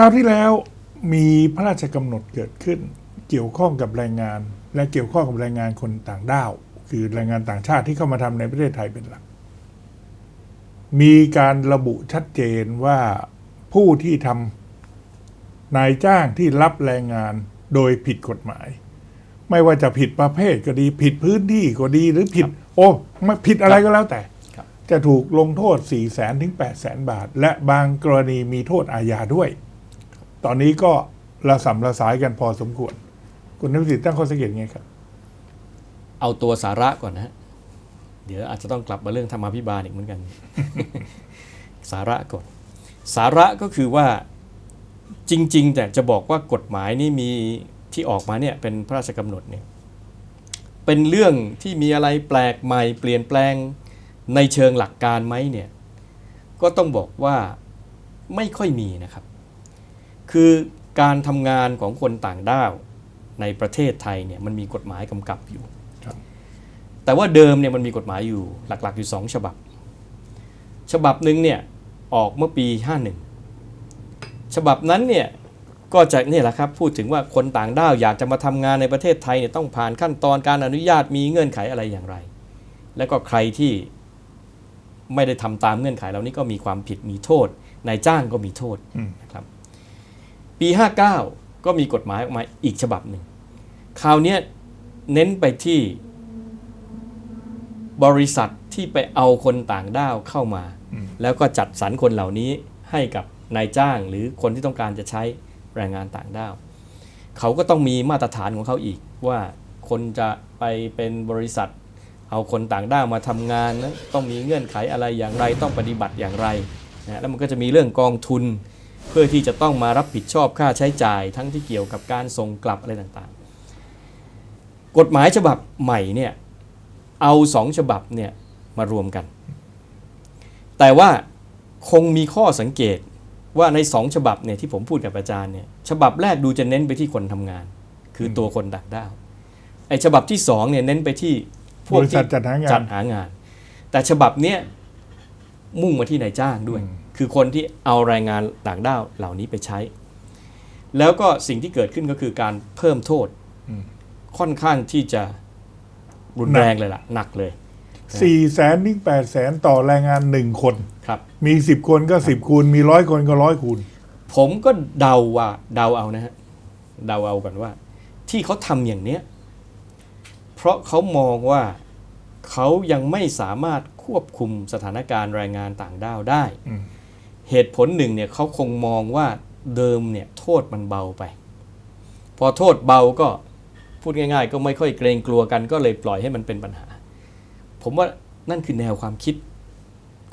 คราวที่แล้วมีพระราชกำหนดเกิดขึ้น เกี่ยวข้องกับแรงงาน และเกี่ยวข้องกับแรงงานคนต่างด้าว คือแรงงานต่างชาติที่เข้ามาทำในประเทศไทยเป็นหลัก มีการระบุชัดเจนว่าผู้ที่ทำนายจ้างที่รับแรงงานโดยผิดกฎหมาย ไม่ว่าจะผิดประเภทก็ดี ผิดพื้นที่ก็ดีหรือผิด โอ้ไม่ผิดอะไรก็แล้วแต่ครับจะถูกลงโทษ4 0 0แสนถึง 8 0 0แสนบาท และบางกรณีมีโทษอาญาด้วย ตอนนี้ก็ระสำระสายกันพอสมควร คุณนิสิตตั้งข้อสังเกตไงครับ เอาตัวสาระก่อนนะฮะเดี๋ยวอาจจะต้องกลับมาเรื่องธรรมาภิบาลอีกเหมือนกัน สาระก่อน สาระก็คือว่าจริง ๆ แต่จะบอกว่ากฎหมายนี่มีที่ออกมาเนี่ยเป็นพระราชกำหนดเนี่ยเป็นเรื่องที่มีอะไรแปลกใหม่เปลี่ยนแปลงในเชิงหลักการไหมเนี่ยก็ต้องบอกว่าไม่ค่อยมีนะครับ คือการทำงานของคนต่างด้าวในประเทศไทยเนี่ยมันมีกฎหมายกำกับอยู่ครับแต่ว่าเดิมเนี่ยมันมีกฎหมายอยู่หลักๆอยู่ 2 ฉบับ ฉบับหนึ่งเนี่ยออกเมื่อปี 51 ฉบับนั้นเนี่ยก็จะเนี่ยแหละครับพูดถึงว่าคนต่างด้าวอยากจะมาทำงานในประเทศไทยเนี่ยต้องผ่านขั้นตอนการอนุญาตมีเงื่อนไขอะไรอย่างไร แล้วก็ใครที่ไม่ได้ทำตามเงื่อนไขเหล่านี้ก็มีความผิดมีโทษนายจ้างก็มีโทษอืมนะครับ ปี 59 ก็มีกฎหมายออกมาอีกฉบับหนึ่งคราวเนี้ยเน้นไปที่บริษัทที่ไปเอาคนต่างด้าวเข้ามาอืมแล้วก็จัดสรรคนเหล่านี้ให้กับนายจ้างหรือคนที่ต้องการจะใช้แรงงานต่างด้าว เขาก็ต้องมีมาตรฐานของเขาอีกว่าคนจะไปเป็นบริษัท เอาคนต่างด้าวมาทำงานนะต้องมีเงื่อนไขอะไรอย่างไรต้องปฏิบัติอย่างไรนะแล้วมันก็จะมีเรื่องกองทุน เพื่อที่จะต้องมารับผิดชอบค่าใช้จ่าย ทั้งที่เกี่ยวกับการส่งกลับอะไรต่างๆ กฎหมายฉบับใหม่เนี่ยเอาสองฉบับเนี่ยมารวมกัน แต่ว่าคงมีข้อสังเกตว่าในสองฉบับเนี่ยที่ผมพูดกับอาจารย์เนี่ยฉบับแรกดูจะเน้นไปที่คนทำงาน คือตัวคนต่างด้าวไอ้ฉบับที่สองเนี่ยเน้นไปที่พวบกริษัทที่จัดหางาจันดหางาน แต่ฉบับเนี้ยมุ่งมาที่นายจ้างด้วยอืม คือคนที่เอาแรงงานต่างด้าวเหล่านี้ไปใช้ แล้วก็สิ่งที่เกิดขึ้นก็คือการเพิ่มโทษอืมค่อนข้างที่จะรุนแรงเลยล่ะ หนักเลยสี่แสนถึงแปดแสนต่อแรงงานหนึ่งคนครับ มีสิบคนก็สิบคูณ มีร้อยคนก็ร้อยคูณ ผมก็เดาว่าเดาเอานะฮะเดาเอากันว่า ที่เขาทำอย่างเนี้ย เพราะเขามองว่าเขายังไม่สามารถควบคุมสถานการณ์แรงงานต่างด้าวได้อืม เหตุผลหนึ่งเนี่ยเขาคงมองว่าเดิมเนี่ยโทษมันเบาไป พอโทษเบาก็พูดง่าย ๆ ก็ไม่ค่อยเกรงกลัวกันก็เลยปล่อยให้มันเป็นปัญหา ผมว่านั่นคือแนวความคิด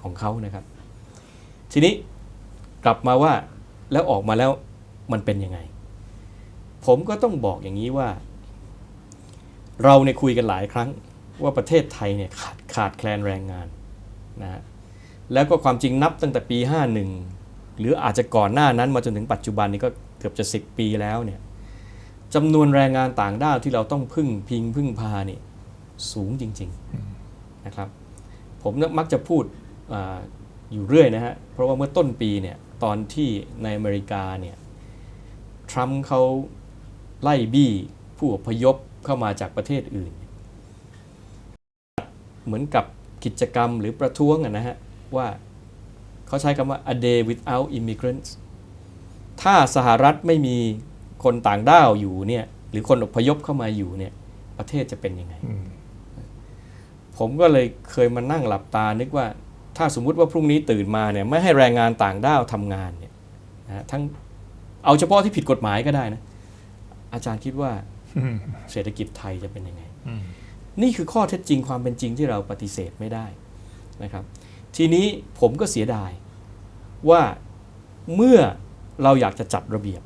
ของเขานะครับ ทีนี้กลับมาว่าแล้วออกมาแล้วมันเป็นยังไง ผมก็ต้องบอกอย่างนี้ว่า เราเนี่ยคุยกันหลายครั้งว่าประเทศไทยเนี่ยขาดขาดแคลนแรงงานนะฮะ แล้วก็ความจริงนับตั้งแต่ปี 51 หรืออาจจะก่อนหน้านั้นมาจนถึงปัจจุบันนี้ก็เกือบจะ 10 ปีแล้วเนี่ยจำนวนแรงงานต่างด้าวที่เราต้องพึ่งพิงพึ่งพาเนี่ยสูงจริงๆนะครับ ผมมักจะพูดออยู่เรื่อยนะฮะ เพราะว่าเมื่อต้นปีเนี่ยตอนที่ในอเมริกาเนี่ยทรัมป์เขาไล่บี้ผู้อพยพเข้ามาจากประเทศอื่น เหมือนกับกิจกรรมหรือประท้วงนะฮะ ว่าเขาใช้คำว่า a day without immigrants ถ้าสหรัฐไม่มีคนต่างด้าวอยู่เนี่ยหรือคนอพยพเข้ามาอยู่เนี่ยประเทศจะเป็นยังไงอืมผมก็เลยเคยมานั่งหลับตานึกว่าถ้าสมมุติว่าพรุ่งนี้ตื่นมาเนี่ยไม่ให้แรงงานต่างด้าวทำงานเนี่ยนะฮะทั้งเอาเฉพาะที่ผิดกฎหมายก็ได้นะ อาจารย์คิดว่าอืมเศรษฐกิจไทยจะเป็นยังไงอืมนี่คือข้อเท็จจริงความเป็นจริงที่เราปฏิเสธไม่ได้นะครับ ทีนี้ผมก็เสียดายว่าเมื่อเราอยากจะจัดระเบียบ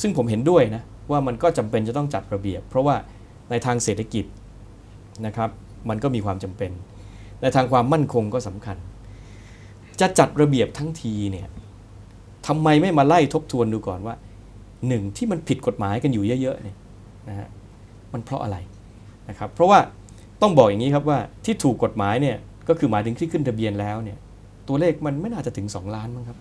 ซึ่งผมเห็นด้วยนะว่ามันก็จำเป็นจะต้องจัดระเบียบ เพราะว่าในทางเศรษฐกิจนะครับมันก็มีความจำเป็น ในทางความมั่นคงก็สำคัญ จะจัดระเบียบทั้งทีเนี่ยทำไมไม่มาไล่ทบทวนดูก่อนว่าหนึ่งที่มันผิดกฎหมายกันอยู่เยอะๆเนี่ยนะฮะมันเพราะอะไรนะครับเพราะว่าต้องบอกอย่างนี้ครับว่าที่ถูกกฎหมายเนี่ย ก็คือหมายถึงที่ขึ้นทะเบียนแล้วเนี่ยตัวเลขมันไม่น่าจะถึง 2 ล้านมั้งครับ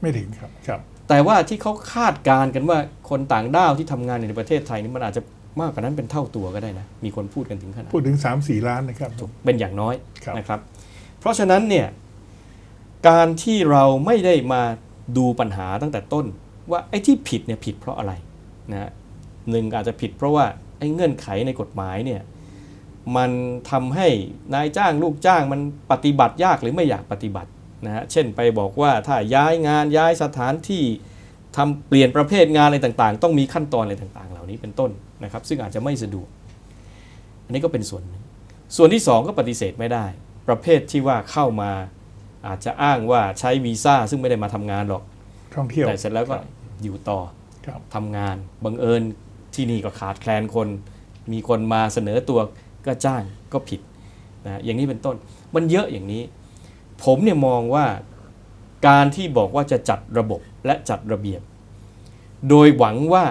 ไม่ถึงครับครับ แต่ว่าที่เขาคาดการณ์กันว่าคนต่างด้าวที่ทำงานในประเทศไทยนี่มันอาจจะมากกว่านั้นเป็นเท่าตัวก็ได้นะ มีคนพูดกันถึงขนาดพูดถึง3ามสี่ล้านนะครับเป็นอย่างน้อยครับนะครับ เพราะฉะนั้นเนี่ยการที่เราไม่ได้มาดูปัญหาตั้งแต่ต้น ว่าไอ้ที่ผิดเนี่ยผิดเพราะอะไรนะฮะหนึ่งอาจจะผิดเพราะว่าไอ้เงื่อนไขในกฎหมายเนี่ย มันทำให้นายจ้างลูกจ้างมันปฏิบัติยากหรือไม่อยากปฏิบัตินะฮะเช่นไปบอกว่าถ้าย้ายงานย้ายสถานที่ทำเปลี่ยนประเภทงานอะไรต่างๆ ต้องมีขั้นตอนอะไรต่างๆ เหล่านี้เป็นต้นนะครับ ซึ่งอาจจะไม่สะดวก อันนี้ก็เป็นส่วนหนึ่งส่วนที่ 2 ก็ปฏิเสธไม่ได้ ประเภทที่ว่าเข้ามาอาจจะอ้างว่าใช้วีซ่าซึ่งไม่ได้มาทำงานหรอกท่องเที่ยวแต่เสร็จแล้วก็ครับอยู่ต่อครับทำงานบังเอิญที่นี่ก็ขาดแคลนคน มีคนมาเสนอตัว ก็จ้างก็ผิดนะอย่างนี้เป็นต้นมันเยอะอย่างนี้ ผมเนี่ยมองว่าการที่บอกว่าจะจัดระบบและจัดระเบียบ โดยหวังว่า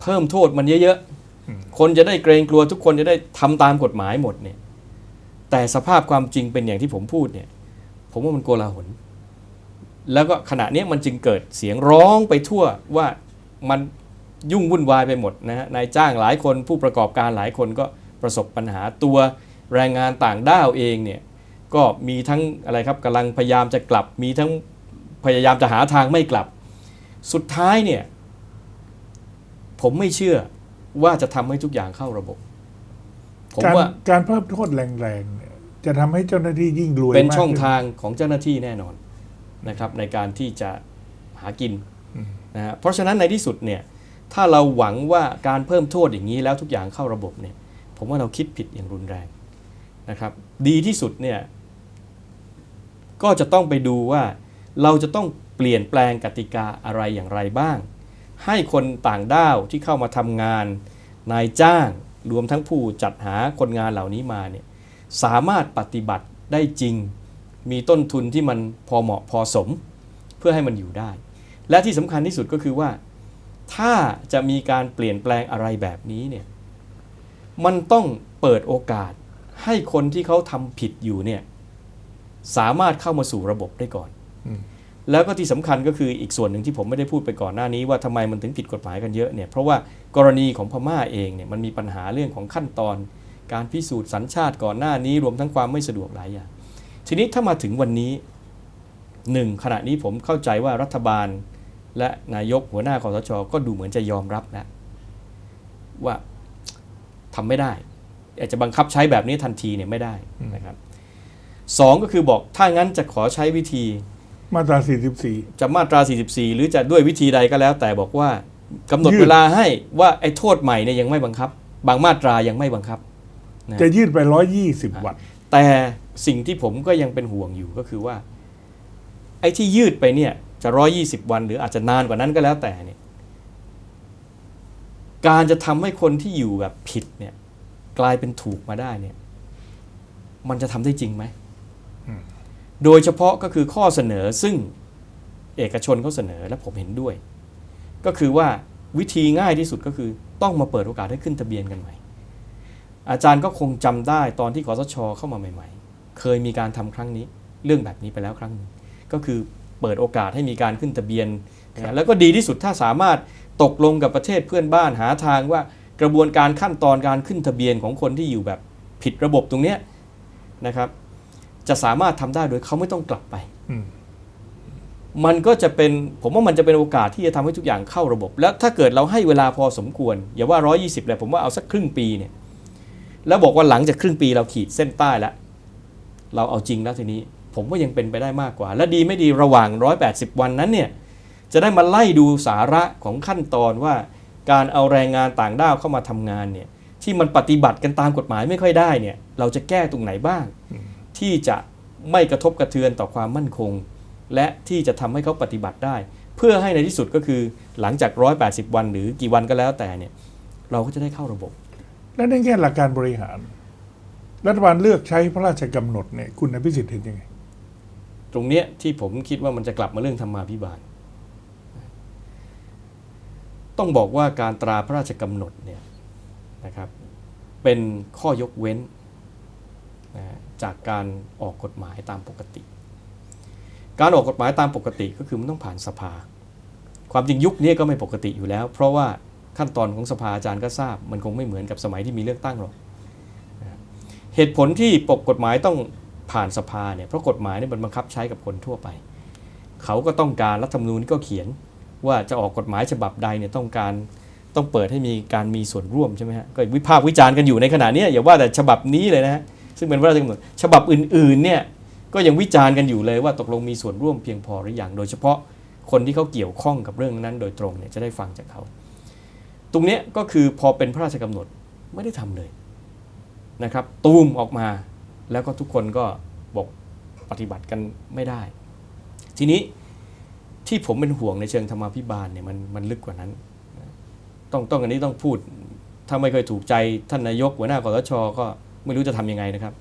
เพิ่มโทษมันเยอะๆ คนจะได้เกรงกลัวทุกคนจะได้ทำตามกฎหมายหมดเนี่ยแต่สภาพความจริงเป็นอย่างที่ผมพูดเนี่ยผมว่ามันโกลาหลแล้วก็ขณะนี้มันจึงเกิดเสียงร้องไปทั่วว่ามันยุ่งวุ่นวายไปหมดนะฮะนายจ้างหลายคนผู้ประกอบการหลายคนก็ ประสบปัญหาตัวแรงงานต่างด้าวเองเนี่ยก็มีทั้งอะไรครับกำลังพยายามจะกลับ มีทั้งพยายามจะหาทางไม่กลับ สุดท้ายเนี่ยผมไม่เชื่อว่าจะทำให้ทุกอย่างเข้าระบบ ผมการว่าการเพิ่มโทษแรงๆเนี่ยจะทำให้เจ้าหน้าที่ยิ่งรวยเป็นมากช่องขึ้ทางของเจ้าหน้าที่แน่นอนนะครับในการที่จะหากินอืม นะฮะเพราะฉะนั้นในที่สุดเนี่ยถ้าเราหวังว่าการเพิ่มโทษอย่างนี้แล้วทุกอย่างเข้าระบบเนี่ย ผมว่าเราคิดผิดอย่างรุนแรงนะครับดีที่สุดเนี่ยก็จะต้องไปดูว่าเราจะต้องเปลี่ยนแปลงกติกาอะไรอย่างไรบ้าง ให้คนต่างด้าวที่เข้ามาทำงาน นายจ้างรวมทั้งผู้จัดหาคนงานเหล่านี้มาเนี่ยสามารถปฏิบัติได้จริง มีต้นทุนที่มันพอเหมาะพอสม เพื่อให้มันอยู่ได้ และที่สำคัญที่สุดก็คือว่า ถ้าจะมีการเปลี่ยนแปลงอะไรแบบนี้เนี่ย มันต้องเปิดโอกาสให้คนที่เขาทำผิดอยู่เนี่ยสามารถเข้ามาสู่ระบบได้ก่อนอืมแล้วก็ที่สำคัญก็คืออีกส่วนหนึ่งที่ผมไม่ได้พูดไปก่อนหน้านี้ว่าทำไมมันถึงผิดกฎหมายกันเยอะเนี่ยเพราะว่ากรณีของพม่าเองเนี่ยมันมีปัญหาเรื่องของขั้นตอน การพิสูจน์สัญชาติก่อนหน้านี้รวมทั้งความไม่สะดวกหลายอย่างทีนี้ถ้ามาถึงวันนี้หนึ่งขณะนี้ผมเข้าใจว่ารัฐบาล และนายกหัวหน้าคอสชก็ดูเหมือนจะยอมรับแล้วว่า ทำไม่ได้อาจจะบังคับใช้แบบนี้ทันทีเนี่ยไม่ได้นะครับสองก็คือบอกถ้างั้นจะขอใช้วิธีมาตรา 44 จะมาตรา 44 หรือจะด้วยวิธีใดก็แล้ว แต่บอกว่ากำหนดยืดเวลาให้ว่าไอ้โทษใหม่เนี่ยยังไม่บังคับ บางมาตรายังไม่บังคับนะจะยืดไป 120 วัน แต่สิ่งที่ผมก็ยังเป็นห่วงอยู่ก็คือว่า ไอ้ที่ยืดไปเนี่ยจะ 120 วัน หรืออาจจะนานกว่านั้นก็แล้วแต่เนี่ย การจะทำให้คนที่อยู่แบบผิดเนี่ย กลายเป็นถูกมาได้เนี่ย มันจะทำได้จริงไหมอืมโดยเฉพาะก็คือข้อเสนอซึ่งเอกชนเขาเสนอและผมเห็นด้วย ก็คือว่าวิธีง่ายที่สุดก็คือต้องมาเปิดโอกาสให้ขึ้นทะเบียนกันใหม่ อาจารย์ก็คงจำได้ตอนที่คอสชเข้ามาใหม่ ๆ เคยมีการทำครั้งนี้ เรื่องแบบนี้ไปแล้วครั้งหนึ่งก็คือเปิดโอกาสให้มีการขึ้นทะเบียนนะแล้วก็ดีที่สุดถ้าสามารถ ตกลงกับประเทศเพื่อนบ้านหาทางว่ากระบวนการขั้นตอนการขึ้นทะเบียนของคนที่อยู่แบบผิดระบบตรงเนี้ยนะครับ จะสามารถทำได้โดยเขาไม่ต้องกลับไปอืมมันก็จะเป็นผมว่ามันจะเป็นโอกาสที่จะทำให้ทุกอย่างเข้าระบบ แล้วถ้าเกิดเราให้เวลาพอสมควร อย่าว่า 120เลยผมว่าเอาสักครึ่งปีเนี่ยแล้วบอกว่าหลังจากครึ่งปีเราขีดเส้นใต้แล้ว เราเอาจริงแล้วทีนี้ ผมว่ายังเป็นไปได้มากกว่า และดีไม่ดีระหว่าง 180 วันนั้นเนี่ย จะได้มาไล่ดูสาระของขั้นตอนว่า การเอาแรงงานต่างด้าวเข้ามาทำงานเนี่ยที่มันปฏิบัติกันตามกฎหมายไม่ค่อยได้เนี่ยเราจะแก้ตรงไหนบ้าง ที่จะไม่กระทบกระเทือนต่อความมั่นคง และที่จะทำให้เขาปฏิบัติได้ เพื่อให้ในที่สุดก็คือหลังจาก 180 วันหรือกี่วันก็แล้วแต่เนี่ยเราก็จะได้เข้าระบบ และในแง่หลักการบริหาร รัฐบาลเลือกใช้พระราชกำหนดเนี่ยคุณอภิสิทธิ์เห็นยังไง ตรงเนี้ยที่ผมคิดว่ามันจะกลับมาเรื่องธรรมาภิบาล ต้องบอกว่าการตราพระราชกำหนดเนี่ยนะครับเป็นข้อยกเว้นนะจากการออกกฎหมายตามปกติ การออกกฎหมายตามปกติก็คือมันต้องผ่านสภา ความจริงยุคนี้ก็ไม่ปกติอยู่แล้ว เพราะว่าขั้นตอนของสภาอาจารย์ก็ทราบ มันคงไม่เหมือนกับสมัยที่มีเลือกตั้งหรอกเหตุผลที่ปกกฎหมายต้องผ่านสภาเนี่ยเพราะกฎหมายเนี่ยมันบังคับใช้กับคนทั่วไป เขาก็ต้องการรัฐธรรมนูญก็เขียน ว่าจะออกกฎหมายฉบับใดเนี่ยต้องการต้องเปิดให้มีการมีส่วนร่วมใช่ไหมฮะก็วิพากษ์วิจารณ์กันอยู่ในขณะนี้อย่าว่าแต่ฉบับนี้เลยนะฮะซึ่งเป็นพระราชกำหนดฉบับอื่นๆเนี่ยก็ยังวิจารณ์กันอยู่เลยว่าตกลงมีส่วนร่วมเพียงพอหรือยังโดยเฉพาะคนที่เขาเกี่ยวข้องกับเรื่องนั้น โดยตรงเนี่ยจะได้ฟังจากเขา ตรงนี้ก็คือพอเป็นพระราชกำหนดไม่ได้ทำเลยนะครับ ตูมออกมาแล้วก็ทุกคนก็บอกปฏิบัติกันไม่ได้ ทีนี้ ที่ผมเป็นห่วงในเชิงธรรมาภิบาลเนี่ยมันมันลึกกว่านั้น ต้องต้องอันนี้ต้องพูด ถ้าไม่เคยถูกใจท่านนายกหัวหน้าคอสชก็ไม่รู้จะทำยังไงนะครับ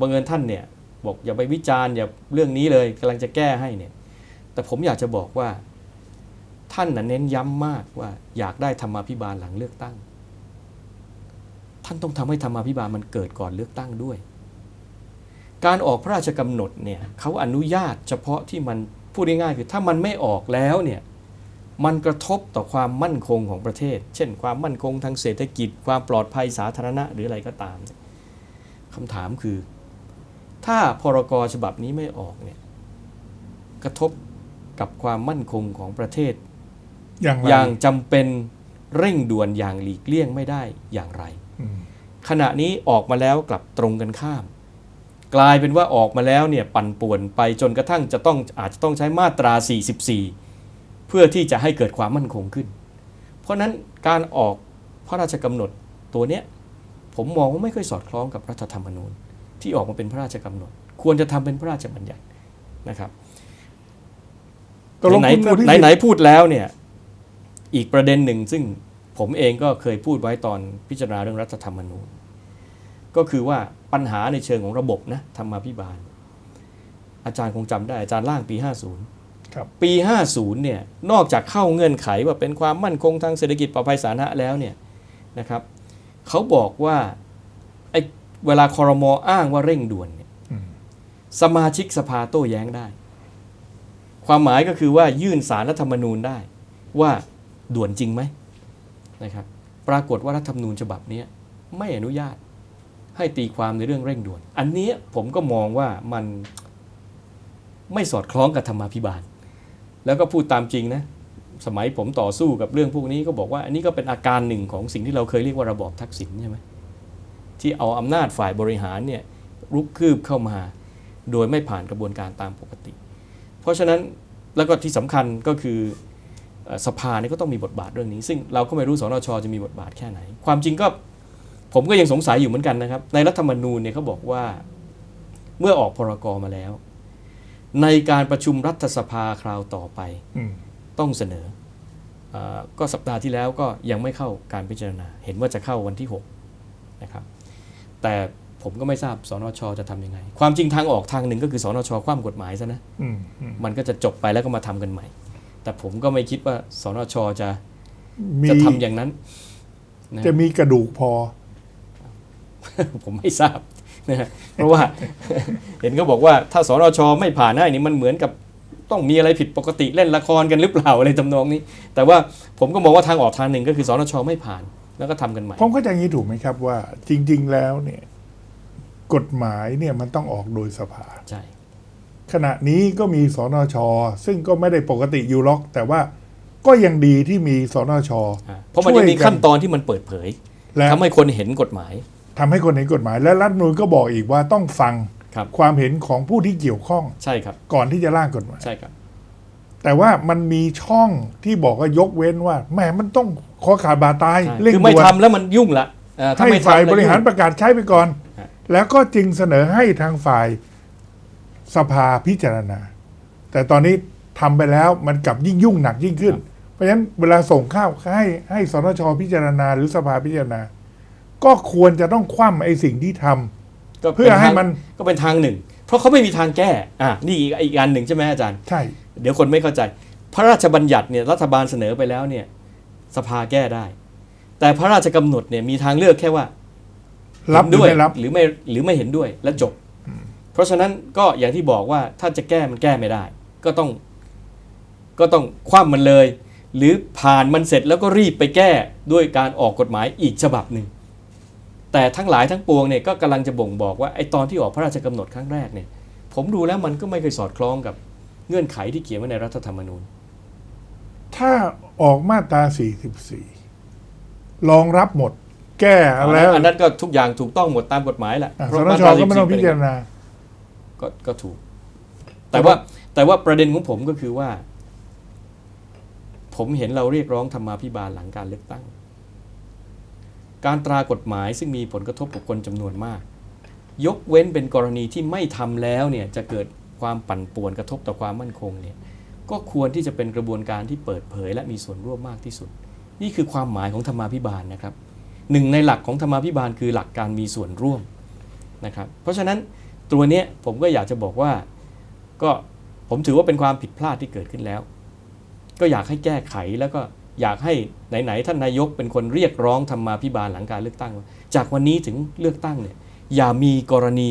บังเอิญท่านเนี่ยบอกอย่าไปวิจารณ์อย่าเรื่องนี้เลยกำลังจะแก้ให้เนี่ย แต่ผมอยากจะบอกว่า ท่านน่ะเน้นย้ำมากว่าอยากได้ธรรมาภิบาลหลังเลือกตั้ง ท่านต้องทำให้ธรรมาภิบาลมันเกิดก่อนเลือกตั้งด้วย การออกพระราชกำหนดเนี่ยเขาอนุญาตเฉพาะที่มัน พูดง่ายๆคือถ้ามันไม่ออกแล้วเนี่ยมันกระทบต่อความมั่นคงของประเทศ เช่น ความมั่นคงทางเศรษฐกิจ ความปลอดภัยสาธารณะหรืออะไรก็ตามเนี่ยคำถามคือ ถ้าพรกฉบับนี้ไม่ออกเนี่ยกระทบกับความมั่นคงของประเทศ อย่างไรอย่างจำเป็นเร่งด่วนอย่างหลีกเลี่ยงไม่ได้อย่างไรอืมขณะนี้ออกมาแล้วกลับตรงกันข้าม กลายเป็นว่าออกมาแล้วเนี่ยปั่นป่วนไปจนกระทั่งจะต้องอาจจะต้องใช้มาตรา 44 เพื่อที่จะให้เกิดความมั่นคงขึ้น เพราะฉะนั้นการออกพระราชกำหนดตัวเนี้ยผมมองว่าไม่ค่อยสอดคล้องกับรัฐธรรมนูญ ที่ออกมาเป็นพระราชกำหนด ควรจะทำเป็นพระราชบัญญัตินะครับตกลงไหนคุณๆมูลที่ไหนไหนพูดแล้วเนี่ยอีกประเด็นหนึ่งซึ่งผมเองก็เคยพูดไว้ตอนพิจารณาเรื่องรัฐธรรมนูญ ก็คือว่าปัญหาในเชิงของระบบนะธรรมาภิบาล อาจารย์คงจำได้อาจารย์ร่างปี 50ครับปี 50เนี่ยนอกจากเข้าเงื่อนไขว่าเป็นความมั่นคงทางเศรษฐกิจปลอดภัยสาธารณะแล้วเนี่ยนะครับเขาบอกว่าไอ้เวลาคอรมออ้างว่าเร่งด่วนเนี่ยอืมสมาชิกสภาโต้แย้งได้ ความหมายก็คือว่ายื่นสารรัฐธรรมนูญได้ ว่าด่วนจริงไหมนะครับปรากฏว่ารัฐธรรมนูญฉบับนี้ไม่อนุญาต ให้ตีความในเรื่องเร่งด่วน อันนี้ผมก็มองว่ามันไม่สอดคล้องกับธรรมาภิบาล แล้วก็พูดตามจริงนะสมัยผมต่อสู้กับเรื่องพวกนี้ก็บอกว่า อันนี้ก็เป็นอาการหนึ่งของสิ่งที่เราเคยเรียกว่าระบอบทักษิณใช่ไหมที่เอาอำนาจฝ่ายบริหารเนี่ยรุกคืบเข้ามา โดยไม่ผ่านกระบวนการตามปกติ เพราะฉะนั้นแล้วก็ที่สำคัญก็คือเอ่อสภาเนี่ยก็ต้องมีบทบาทเรื่องนี้ ซึ่งเราก็ไม่รู้สนชจะมีบทบาทแค่ไหน ความจริงก็ ผมก็ยังสงสัยอยู่เหมือนกันนะครับ ในรัฐธรรมนูญเนี่ยเขาบอกว่าเมื่อออกพรกมาแล้ว ในการประชุมรัฐสภาคราวต่อไปอืมต้องเสนอเออก็สัปดาห์ที่แล้วก็ยังไม่เข้าการพิจารณา เห็นว่าจะเข้าวันที่6นะครับแต่ผมก็ไม่ทราบสนชจะทำยังไง ความจริงทางออกทางหนึ่งก็คือสนชคว่ำกฎหมายซะนะอืมอืมมันก็จะจบไปแล้วก็มาทำกันใหม่ แต่ผมก็ไม่คิดว่าสนชจะมีจะทำอย่างนั้นนะจะมีกระดูกพอ ผมไม่ทราบนะฮะเพราะว่าเห็นก็บอกว่าถ้าสนชไม่ผ่านให้นี่มันเหมือนกับต้องมีอะไรผิดปกติเล่นละครกันหรือเปล่าอะไรทำนองนี้ แต่ว่าผมก็มองว่าทางออกทางหนึ่งก็คือสนชไม่ผ่าน แล้วก็ทำกันใหม่ผมเข้าใจอย่างนี้ถูกไหมครับว่า จริง ๆ แล้วเนี่ยกฎหมายเนี่ยมันต้องออกโดยสภาใช่ขณะนี้ก็มีสนช ซึ่งก็ไม่ได้ปกติอยู่ล็อก แต่ว่าก็ยังดีที่มีสนชอ่าเพราะมันยังมีช่วยกันขั้นตอนที่มันเปิดเผยและทำให้คนเห็นกฎหมาย ทำให้คนเห็นกฎหมาย และรัฐธรรมนูลก็บอกอีกว่าต้องฟังครับความเห็นของผู้ที่เกี่ยวข้องใช่ครับ ก่อนที่จะร่างกฎหมายใช่ครับ แต่ว่ามันมีช่องที่บอกว่ายกเว้นว่าแหมมันต้องขอขาดบาดตายใช่เร่งคือไม่ด่วนทำแล้วมันยุ่งละเอ่อถ้าให้ไม่ทำฝ่ายแล้วบริหารยุ่งประกาศใช้ไปก่อนฮะแล้วก็จึงเสนอให้ทางฝ่ายสภาพิจารณา แต่ตอนนี้ทำไปแล้วมันกลับยิ่งยุ่งหนักยิ่งขึ้น เพราะฉะนั้นเวลาส่งข้าวให้ให้สนชพิจารณาหรือสภาพิจารณา ก็ควรจะต้องคว่ำไอ้สิ่งที่ทำ ก็เพื่อให้มันก็เป็นทางหนึ่ง เพราะเขาไม่มีทางแก้อะนี่อีกอีกอันหนึ่งใช่ไหมอาจารย์ ใช่ เดี๋ยวคนไม่เข้าใจ พระราชบัญญัติเนี่ยรัฐบาลเสนอไปแล้วเนี่ยสภาแก้ได้ แต่พระราชกำหนดเนี่ยมีทางเลือกแค่ว่ารับหเห็นรือด้วยไม่รับ หรือไม่หรือไม่เห็นด้วยและจบ เพราะฉะนั้นก็อย่างที่บอกว่าถ้าจะแก้มันแก้ไม่ได้ ก็ต้อง ก็ต้องคว่ำมันเลย หรือผ่านมันเสร็จแล้วก็รีบไปแก้ด้วยการออกกฎหมายอีกฉบับหนึ่ง แต่ทั้งหลายทั้งปวงเนี่ยก็กำลังจะบ่งบอกว่าไอ้ตอนที่ออกพระราชกำหนดครั้งแรกเนี่ยผมดูแล้วมันก็ไม่เคยสอดคล้องกับเงื่อนไขที่เขียนไว้ในรัฐธรรมนูญ ถ้าออกมาตรา 44 รองรับหมด แก้แล้วอันนั้นก็ทุกอย่างถูกต้องหมดตามกฎหมายแหละอะเพสราะนมาชตราก็ไม่ต้อง14พิจารณาก็ก็ถูก แต่ว่าแต่ว่าประเด็นของผมก็คือว่า ผมเห็นเราเรียกร้องธรรมาภิบาลหลังการเลือกตั้ง การตรากฎหมายซึ่งมีผลกระทบกับคนจำนวนมาก ยกเว้นเป็นกรณีที่ไม่ทำแล้วเนี่ยจะเกิดความปั่นป่วนกระทบต่อความมั่นคงเนี่ยก็ควรที่จะเป็นกระบวนการที่เปิดเผย และมีส่วนร่วมมากที่สุด นี่คือความหมายของธรรมาภิบาลนะครับหนึ่งในหลักของธรรมาภิบาลคือหลักการมีส่วนร่วมนะครับเพราะฉะนั้นตัวนี้ผมก็อยากจะบอกว่าก็ผมถือว่าเป็นความผิดพลาดที่เกิดขึ้นแล้ว ก็อยากให้แก้ไขแล้วก็ อยากให้ไหนๆท่านนายกเป็นคนเรียกร้องธรรมาภิบาลหลังการเลือกตั้งว่าจากวันนี้ถึงเลือกตั้งเนี่ยอย่ามีกรณี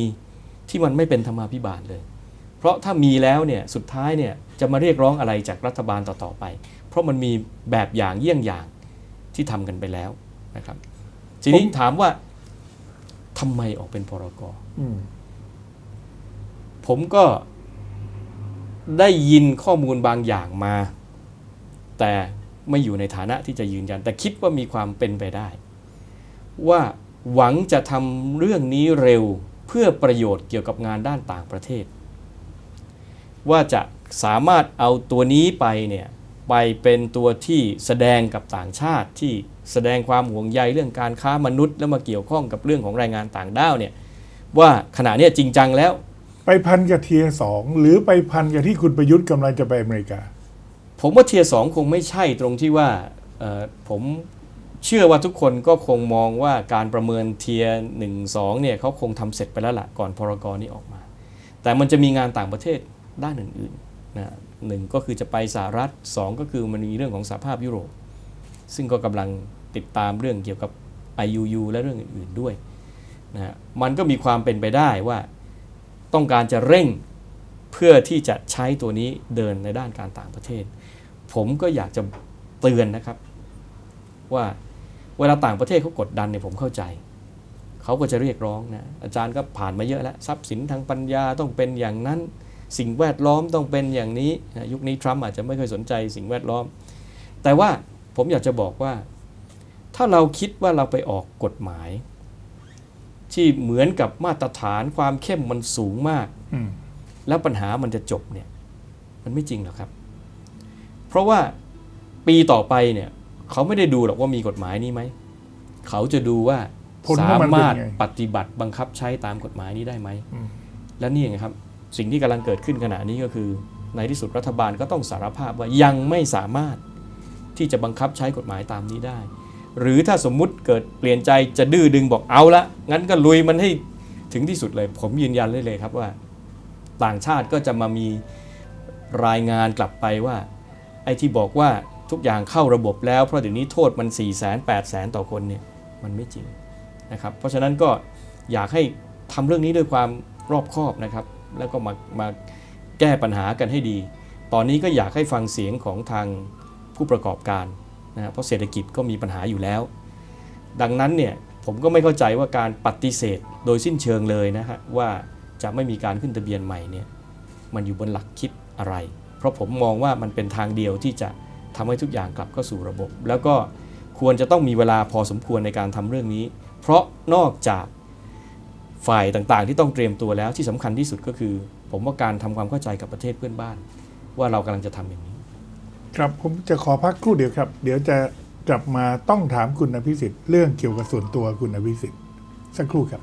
ที่มันไม่เป็นธรรมาภิบาลเลย เพราะถ้ามีแล้วเนี่ยสุดท้ายเนี่ยจะมาเรียกร้องอะไรจากรัฐบาลต่อๆไป เพราะมันมีแบบอย่างเยี่ยงอย่างที่ทำกันไปแล้วนะครับ ทีนี้ถามว่าทำไมออกเป็นพรกอืมผมก็ได้ยินข้อมูลบางอย่างมา แต่ ไม่อยู่ในฐานะที่จะยืนยัน แต่คิดว่ามีความเป็นไปได้ ว่าหวังจะทำเรื่องนี้เร็วเพื่อประโยชน์เกี่ยวกับงานด้านต่างประเทศ ว่าจะสามารถเอาตัวนี้ไปเนี่ยไปเป็นตัวที่แสดงกับต่างชาติที่แสดงความห่วงใยเรื่องการค้ามนุษย์ แล้วมาเกี่ยวข้องกับเรื่องของแรงงานต่างด้าวเนี่ยว่าขณะนี้จริงจังแล้ว ไปพันกับเทียสองหรือไปพันกับที่คุณประยุทธ์กำลังจะไปอเมริกา ผมว่าเทียสองคงไม่ใช่ตรงที่ว่าผมเชื่อว่าทุกคนก็คงมองว่าการประเมินเทียหนึ่งสองเนี่ยเขาคงทำเสร็จไปแล้วล่ะก่อนพรกรนี้ออกมา แต่มันจะมีงานต่างประเทศด้านอื่นๆนะหนึ่งก็คือจะไปสหรัฐสองก็คือมันมีเรื่องของสหภาพยุโรป ซึ่งก็กำลังติดตามเรื่องเกี่ยวกับ IUU และเรื่องอื่นๆด้วยนะมันก็มีความเป็นไปได้ว่าต้องการจะเร่ง เพื่อที่จะใช้ตัวนี้เดินในด้านการต่างประเทศ ผมก็อยากจะเตือนนะครับ ว่าเวลาต่างประเทศเขากดดันเนี่ยผมเข้าใจ เขาก็จะเรียกร้องนะอาจารย์ก็ผ่านมาเยอะแล้วทรัพย์สินทางปัญญาต้องเป็นอย่างนั้น สิ่งแวดล้อมต้องเป็นอย่างนี้นะยุคนี้ทรัมป์อาจจะไม่ค่อยสนใจสิ่งแวดล้อม แต่ว่าผมอยากจะบอกว่า ถ้าเราคิดว่าเราไปออกกฎหมาย ที่เหมือนกับมาตรฐานความเข้มมันสูงมาก แล้วปัญหามันจะจบเนี่ยมันไม่จริงหรอกครับ เพราะว่าปีต่อไปเนี่ยเขาไม่ได้ดูหรอกว่ามีกฎหมายนี้ไหม เขาจะดูว่าผลสาของมันเป็นมารถไงปฏิบัติบังคับใช้ตามกฎหมายนี้ได้ไหมอืมและนี่ไงครับ สิ่งที่กำลังเกิดขึ้นขณะนี้ก็คือ ในที่สุดรัฐบาลก็ต้องสารภาพว่ายังไม่สามารถที่จะบังคับใช้กฎหมายตามนี้ได้ หรือถ้าสมมุติเกิดเปลี่ยนใจจะดื้อดึงบอกเอาละงั้นก็ลุยมันให้ถึงที่สุดเลย ผมยืนยันเลยเลยครับว่า ต่างชาติก็จะมามีรายงานกลับไปว่า ไอ้ที่บอกว่าทุกอย่างเข้าระบบแล้ว เพราะเดี๋ยวนี้โทษมัน 4 0 0 0 0 0 8 0 0 0 0 ต่อคนเนี่ยมันไม่จริงนะครับเพราะฉะนั้นก็อยากให้ทำเรื่องนี้ด้วยความรอบคอบนะครับ แล้วก็มามาแก้ปัญหากันให้ดี ตอนนี้ก็อยากให้ฟังเสียงของทางผู้ประกอบการนะฮะเพราะเศรษฐกิจก็มีปัญหาอยู่แล้ว ดังนั้นเนี่ยผมก็ไม่เข้าใจว่าการปฏิเสธโดยสิ้นเชิงเลยนะฮะว่า จะไม่มีการขึ้นทะเบียนใหม่เนี่ยมันอยู่บนหลักคิดอะไร เพราะผมมองว่ามันเป็นทางเดียวที่จะทำให้ทุกอย่างกลับเข้าสู่ระบบ แล้วก็ควรจะต้องมีเวลาพอสมควรในการทำเรื่องนี้ เพราะนอกจากฝ่ายต่างๆ ที่ต้องเตรียมตัวแล้วที่สำคัญที่สุดก็คือ ผมว่าการทำความเข้าใจกับประเทศเพื่อนบ้าน ว่าเรากำลังจะทำอย่างนี้ ครับผมจะขอพักครู่เดียวครับ เดี๋ยวจะกลับมาต้องถามคุณอภิสิทธิ์เรื่องเกี่ยวกับส่วนตัวคุณอภิสิทธิ์สักครู่ครับ